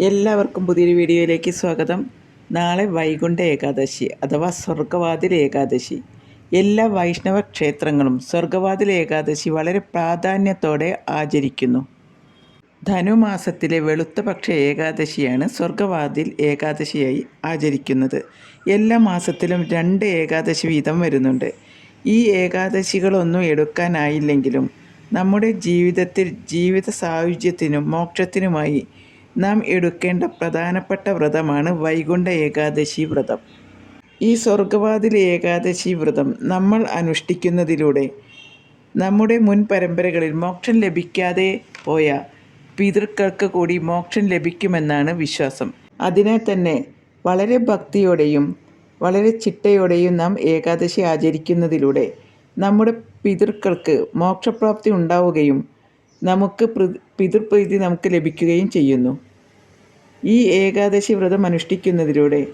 എല്ലാവർക്കും പുതിയൊരു വീഡിയോയിലേക്ക് സ്വാഗതം. നാളെ വൈകുണ്ഠ ഏകാദശി അഥവാ സ്വർഗവാതിൽ ഏകാദശി. എല്ലാ വൈഷ്ണവ ക്ഷേത്രങ്ങളും സ്വർഗവാതിൽ ഏകാദശി വളരെ പ്രാധാന്യത്തോടെ ആചരിക്കുന്നു. ധനുമാസത്തിലെ വെളുത്ത പക്ഷ ഏകാദശിയാണ് സ്വർഗവാതിൽ ഏകാദശിയായി ആചരിക്കുന്നത്. എല്ലാ മാസത്തിലും രണ്ട് ഏകാദശി വീതം വരുന്നുണ്ട്. ഈ ഏകാദശികളൊന്നും എടുക്കാനായില്ലെങ്കിലും നമ്മുടെ ജീവിതത്തിൽ ജീവിത സായുജ്യത്തിനും മോക്ഷത്തിനുമായി നാം എടുക്കേണ്ട പ്രധാനപ്പെട്ട വ്രതമാണ് വൈകുണ്ഠ ഏകാദശി വ്രതം. ഈ സ്വർഗവാതിൽ ഏകാദശി വ്രതം നമ്മൾ അനുഷ്ഠിക്കുന്നതിലൂടെ നമ്മുടെ മുൻ പരമ്പരകളിൽ മോക്ഷം ലഭിക്കാതെ പോയ പിതൃക്കൾക്ക് കൂടി മോക്ഷം ലഭിക്കുമെന്നാണ് വിശ്വാസം. അതിനാൽ തന്നെ വളരെ ഭക്തിയോടെയും വളരെ ചിട്ടയോടെയും നാം ഏകാദശി ആചരിക്കുന്നതിലൂടെ നമ്മുടെ പിതൃക്കൾക്ക് മോക്ഷപ്രാപ്തി ഉണ്ടാവുകയും നമുക്ക് പിതൃപ്രീതി നമുക്ക് ലഭിക്കുകയും ചെയ്യുന്നു. ഈ ഏകാദശി വ്രതം അനുഷ്ഠിക്കുന്നതിലൂടെ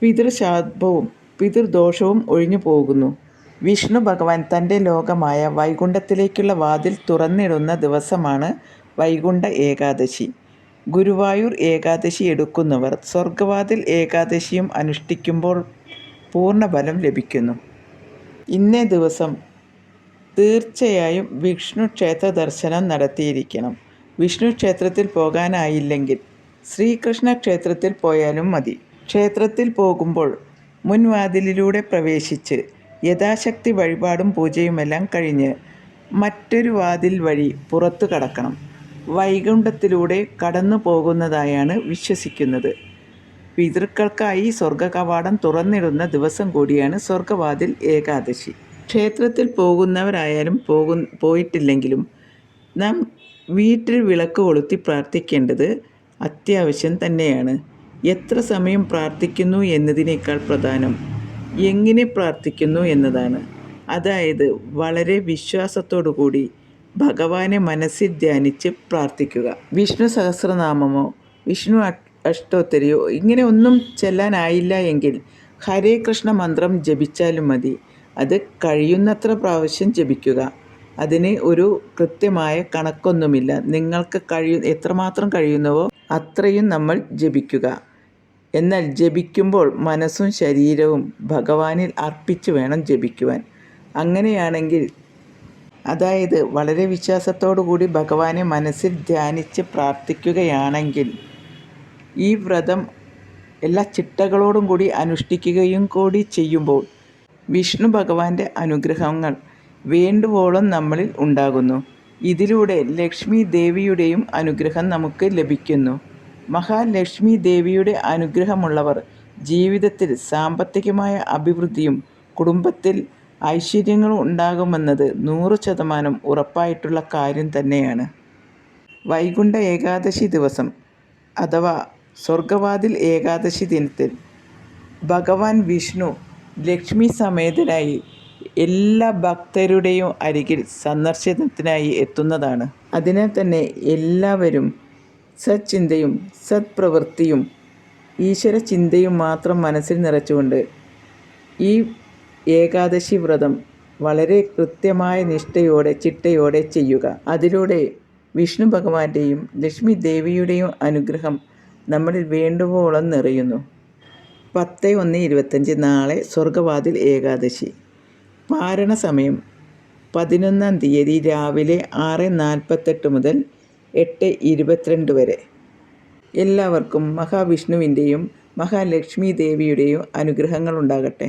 പിതൃശാപവും പിതൃദോഷവും ഒഴിഞ്ഞു പോകുന്നു. വിഷ്ണു ഭഗവാൻ തന്റെ ലോകമായ വൈകുണ്ഠത്തിലേക്കുള്ള വാതിൽ തുറന്നിടുന്ന ദിവസമാണ് വൈകുണ്ഠ ഏകാദശി. ഗുരുവായൂർ ഏകാദശി എടുക്കുന്നവർ സ്വർഗവാതിൽ ഏകാദശിയും അനുഷ്ഠിക്കുമ്പോൾ പൂർണഫലം ലഭിക്കുന്നു. ഇന്നേ ദിവസം തീർച്ചയായും വിഷ്ണു ക്ഷേത്ര ദർശനം നടത്തിയിരിക്കണം. വിഷ്ണു ക്ഷേത്രത്തിൽ പോകാനായില്ലെങ്കിൽ ശ്രീകൃഷ്ണ ക്ഷേത്രത്തിൽ പോയാലും മതി. ക്ഷേത്രത്തിൽ പോകുമ്പോൾ മുൻവാതിലിലൂടെ പ്രവേശിച്ച് യഥാശക്തി വഴിപാടും പൂജയുമെല്ലാം കഴിഞ്ഞ് മറ്റൊരു വാതിൽ വഴി പുറത്തു കടക്കണം. വൈകുണ്ഠത്തിലൂടെ കടന്നു പോകുന്നതായാണ് വിശ്വസിക്കുന്നത്. പിതൃക്കൾക്കായി സ്വർഗ കവാടം തുറന്നിടുന്ന ദിവസം കൂടിയാണ് സ്വർഗവാതിൽ ഏകാദശി. ക്ഷേത്രത്തിൽ പോകുന്നവരായാലും പോകു പോയിട്ടില്ലെങ്കിലും നാം വീട്ടിൽ വിളക്ക് കൊളുത്തി പ്രാർത്ഥിക്കേണ്ടത് അത്യാവശ്യം തന്നെയാണ്. എത്ര സമയം പ്രാർത്ഥിക്കുന്നു എന്നതിനേക്കാൾ പ്രധാനം എങ്ങനെ പ്രാർത്ഥിക്കുന്നു എന്നതാണ്. അതായത് വളരെ കൂടി ഭഗവാനെ മനസ്സിൽ ധ്യാനിച്ച് പ്രാർത്ഥിക്കുക. വിഷ്ണു സഹസ്രനാമമോ വിഷ്ണു അഷ്ടോത്തരിയോ ഇങ്ങനെ ഒന്നും ചെല്ലാനായില്ല എങ്കിൽ ഹരേ കൃഷ്ണ മന്ത്രം ജപിച്ചാലും മതി. അത് കഴിയുന്നത്ര പ്രാവശ്യം ജപിക്കുക. അതിന് ഒരു കൃത്യമായ കണക്കൊന്നുമില്ല. നിങ്ങൾക്ക് കഴിയു എത്രമാത്രം കഴിയുന്നുവോ അത്രയും നമ്മൾ ജപിക്കുക. എന്നാൽ ജപിക്കുമ്പോൾ മനസ്സും ശരീരവും ഭഗവാനിൽ അർപ്പിച്ച് വേണം ജപിക്കുവാൻ. അങ്ങനെയാണെങ്കിൽ അതായത് വളരെ കൂടി ഭഗവാനെ മനസ്സിൽ ധ്യാനിച്ച് പ്രാർത്ഥിക്കുകയാണെങ്കിൽ ഈ വ്രതം എല്ലാ ചിട്ടകളോടും കൂടി അനുഷ്ഠിക്കുകയും കൂടി ചെയ്യുമ്പോൾ വിഷ്ണു ഭഗവാന്റെ അനുഗ്രഹങ്ങൾ വേണ്ടുവോളം നമ്മളിൽ ഉണ്ടാകുന്നു. ഇതിലൂടെ ലക്ഷ്മി ദേവിയുടെയും അനുഗ്രഹം നമുക്ക് ലഭിക്കുന്നു. മഹാലക്ഷ്മി ദേവിയുടെ അനുഗ്രഹമുള്ളവർ ജീവിതത്തിൽ സാമ്പത്തികമായ അഭിവൃദ്ധിയും കുടുംബത്തിൽ ഐശ്വര്യങ്ങളും ഉണ്ടാകുമെന്നത് നൂറ് ശതമാനം ഉറപ്പായിട്ടുള്ള കാര്യം തന്നെയാണ്. വൈകുണ്ഠ ഏകാദശി ദിവസം അഥവാ സ്വർഗവാതിൽ ഏകാദശി ദിനത്തിൽ ഭഗവാൻ വിഷ്ണു ലക്ഷ്മി സമേതനായി എല്ലാ ഭക്തരുടെയും അരികിൽ സന്ദർശനത്തിനായി എത്തുന്നതാണ്. അതിനാൽ തന്നെ എല്ലാവരും സച്ചിന്തയും സത്പ്രവൃത്തിയും ഈശ്വര ചിന്തയും മാത്രം മനസ്സിൽ നിറച്ചുകൊണ്ട് ഈ ഏകാദശി വ്രതം വളരെ കൃത്യമായ നിഷ്ഠയോടെ ചിട്ടയോടെ ചെയ്യുക. അതിലൂടെ വിഷ്ണു ഭഗവാന്റെയും ലക്ഷ്മി ദേവിയുടെയും അനുഗ്രഹം നമ്മളിൽ വേണ്ടുവോളം നിറയുന്നു. പത്ത് ഒന്ന് ഇരുപത്തഞ്ച് നാളെ സ്വർഗവാതിൽ ഏകാദശി. പാരണ സമയം പതിനൊന്നാം തീയതി രാവിലെ ആറ് നാൽപ്പത്തെട്ട് മുതൽ എട്ട് ഇരുപത്തിരണ്ട് വരെ. എല്ലാവർക്കും മഹാവിഷ്ണുവിന്റെയും മഹാലക്ഷ്മി ദേവിയുടെയും അനുഗ്രഹങ്ങൾ ഉണ്ടാകട്ടെ